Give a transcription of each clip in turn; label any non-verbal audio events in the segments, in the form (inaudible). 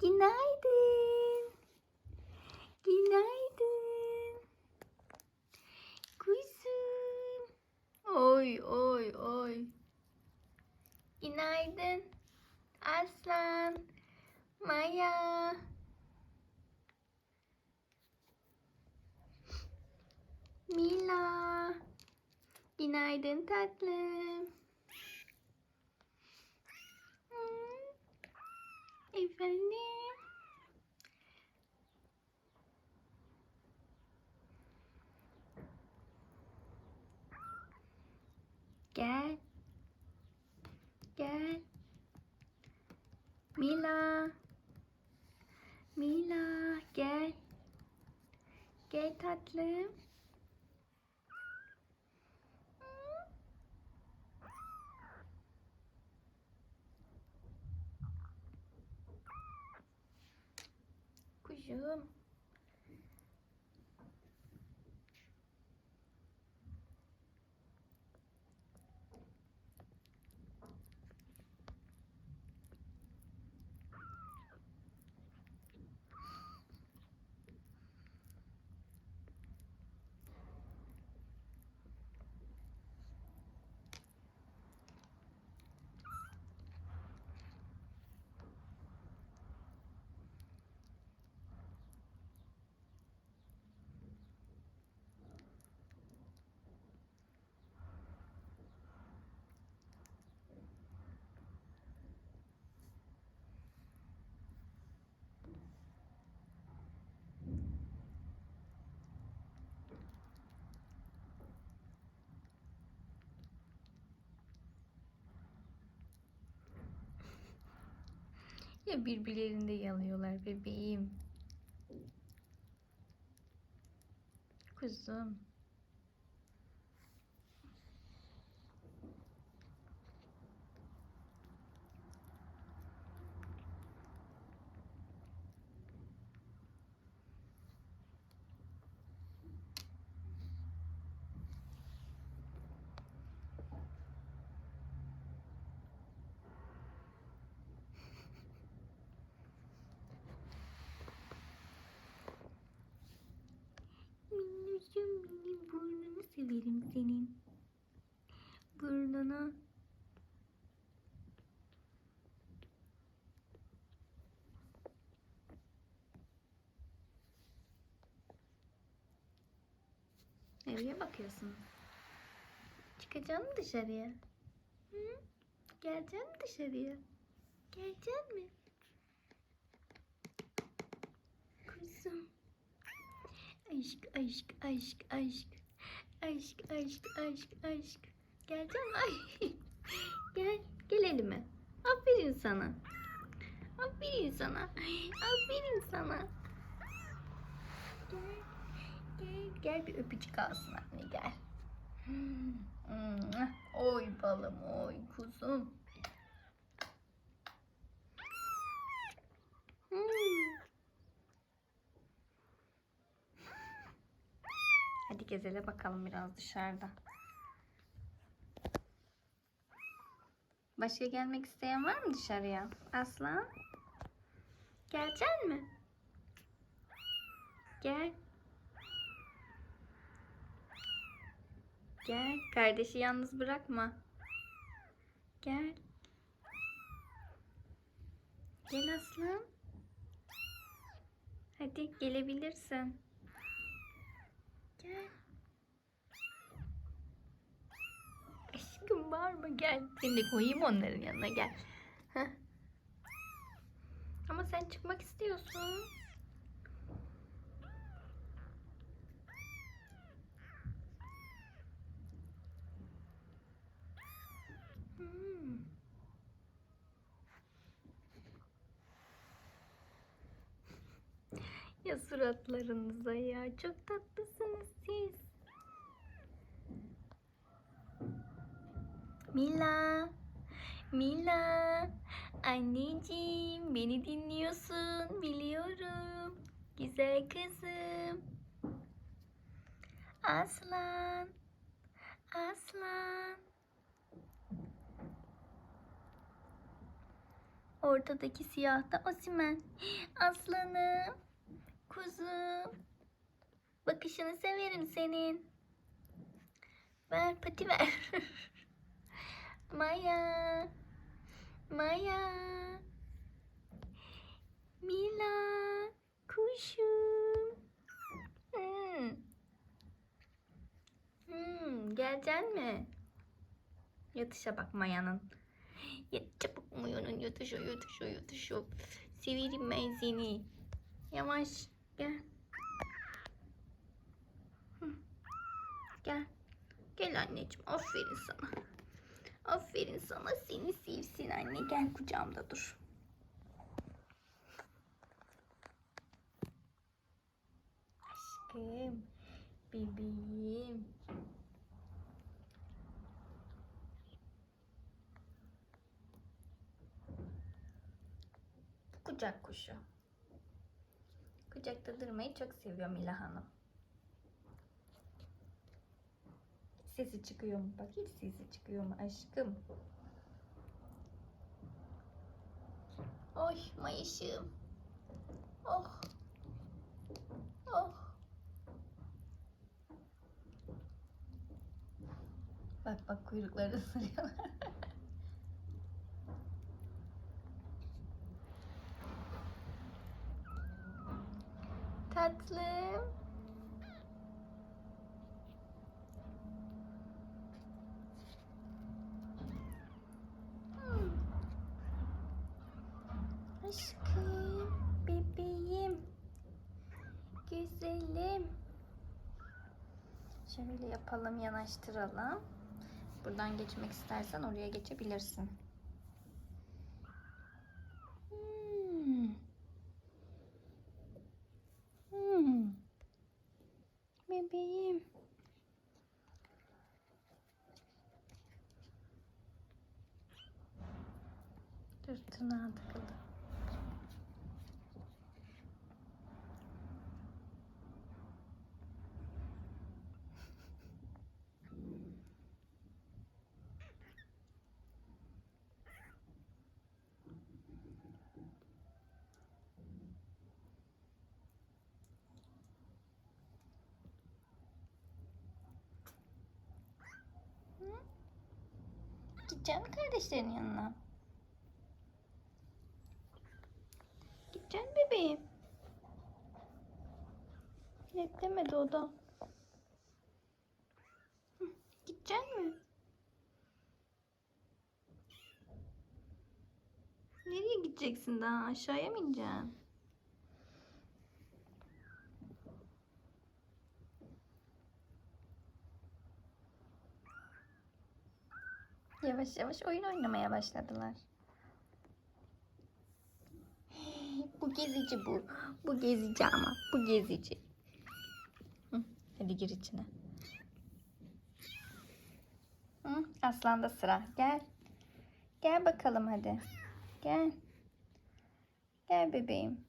Günaydın. Günaydın. Kuzum. Oy oy oy. Günaydın. Aslan. Maya. Mila. Günaydın tatlım. Hmm. Efendim. Gel. Gel. Mila. Mila gel. Gel tatlım. Kuşum. Ya birbirlerinde yalıyorlar bebeğim. Kuzum. Nereye bakıyorsun? Çıkacaksın mı dışarıya? Hı? Geleceksin mi dışarıya? Geleceksin mi? Kuzum. Aşk, aşk, aşk, aşk. Aşk, aşk, aşk, aşk. Gelecek mi? Ay. Gel, gel elime. Aferin sana. Aferin sana. Aferin sana. Gel, gel, bir öpücük alsın anne gel. Hmm, Oy balım, oy kuzum. Hmm. Hadi gezele bakalım biraz dışarıda. Başka gelmek isteyen var mı dışarıya? Aslan? Gelecek mi? Gel. Gel. Kardeşi yalnız bırakma. Gel. Gel aslan. Hadi gelebilirsin. Gel. Aşkım mı? Gel. Seni de koyayım onların yanına gel. Heh. Ama sen çıkmak istiyorsun. Ya suratlarınıza ya. Çok tatlısınız siz. Mila. Mila. Anneciğim beni dinliyorsun biliyorum. Güzel kızım. Aslan. Aslan. Ortadaki siyah da Osimen. (gasps) Aslanım. Kuzum. Bakışını severim senin. Ver pati ver. (laughs) Maya. Maya. Mila. Kuşum. Hmm. Hmm, geleceksin mi? Yatışa bak Maya'nın. Yat çabuk Maya'nın yatışa yatışa yatışa. Severim ben seni. Yavaş gel. Gel. Gel anneciğim aferin sana. Aferin sana seni sevsin anne. Gel kucağımda dur. Aşkım. Bebeğim. Kucak kuşu. Kucakta durmayı çok seviyor Mila Hanım. Sesi çıkıyor mu? Bak hiç sesi çıkıyor mu aşkım? Oy mayışım. Oh. Oh. Bak bak kuyrukları ısırıyorlar. (laughs) Tatlım. Hmm. Aşkım, bebeğim, güzelim. Şöyle yapalım, yanaştıralım. Buradan geçmek istersen oraya geçebilirsin. Hmm. Hmm. Bebeğim. Dur tırnağa takıldı. Gideceksin kardeşlerin yanına? Gideceksin bebeğim. Beklemedi o da. Hı, Gideceksin mi? Nereye gideceksin daha? Aşağıya mı ineceksin? Yavaş yavaş oyun oynamaya başladılar. Bu gezici bu. Bu gezici ama. Bu gezici. Hadi gir içine. Aslan da sıra. Gel. Gel bakalım hadi. Gel. Gel bebeğim.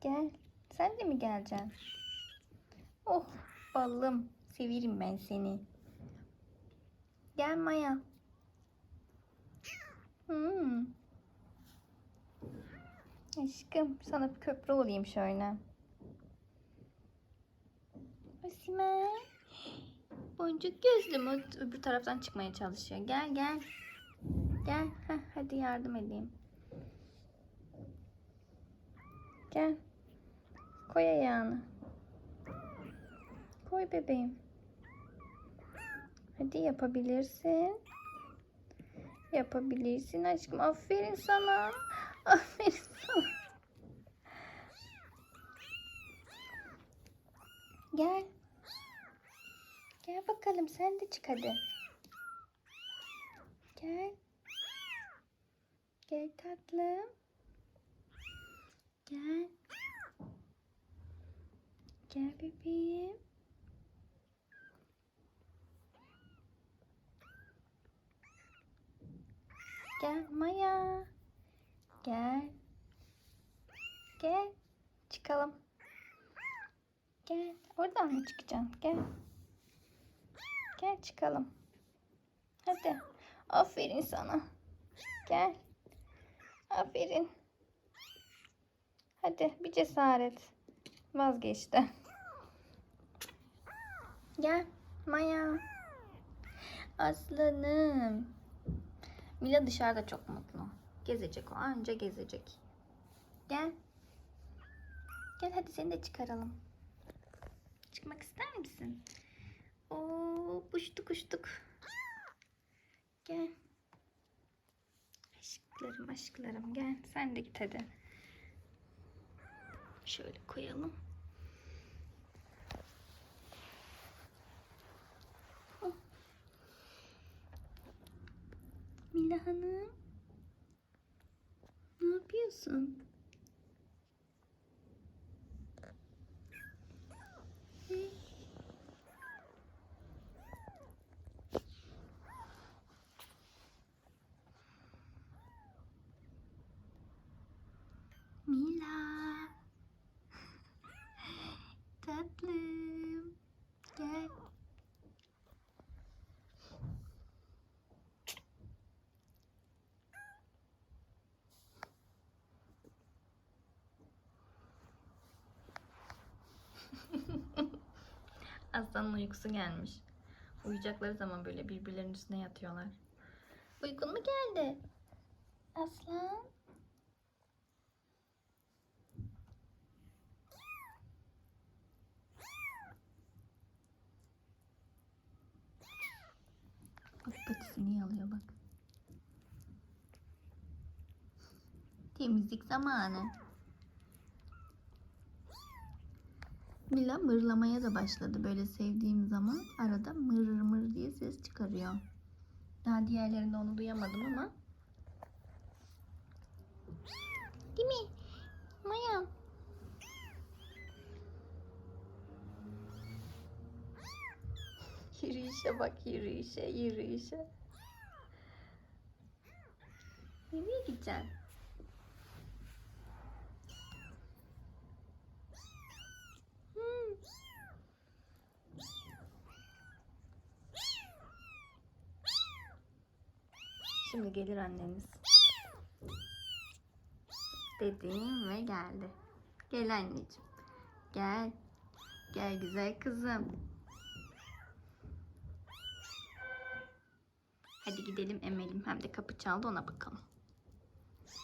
Gel. Sen de mi geleceksin? Oh balım. Severim ben seni. Gel Maya. Hmm. Aşkım sana bir köprü olayım şöyle. Osman. Boncuk gözlüm o öbür taraftan çıkmaya çalışıyor. Gel gel. Gel. Heh, hadi yardım edeyim. Gel. Koy ayağını. Koy bebeğim. Hadi yapabilirsin. Yapabilirsin aşkım. Aferin sana. (laughs) Aferin sana. Gel. Gel bakalım sen de çık hadi. Gel. Gel tatlım. Gel. Gel bebeğim. Gel Maya. Gel. Gel. Çıkalım. Gel. Oradan mı çıkacaksın? Gel. Gel çıkalım. Hadi. Aferin sana. Gel. Aferin. Hadi bir cesaret. Vazgeçti. Gel Maya. Aslanım. Mila dışarıda çok mutlu. Gezecek o. Anca gezecek. Gel. Gel hadi seni de çıkaralım. Çıkmak ister misin? Oo, uçtuk uçtuk. Gel. Aşklarım aşklarım gel. Sen de git hadi. Şöyle koyalım. Mila Hanım. Ne yapıyorsun? Hı? Mila. Tatlım. Gel. Aslanın uykusu gelmiş. Uyuyacakları zaman böyle birbirlerinin üstüne yatıyorlar. Uykun mu geldi? Aslan. Patisini yalıyor bak. Temizlik zamanı. Mila mırlamaya da başladı böyle sevdiğim zaman. Arada mır mır diye ses çıkarıyor. Daha diğerlerinde onu duyamadım ama. Değil mi? Maya. (laughs) Yürüyüşe bak yürüyüşe yürüyüşe. Nereye gideceksin? Hmm. Şimdi gelir anneniz. Dedim ve geldi. Gel anneciğim. Gel. Gel güzel kızım. Hadi gidelim emelim. Hem de kapı çaldı ona bakalım.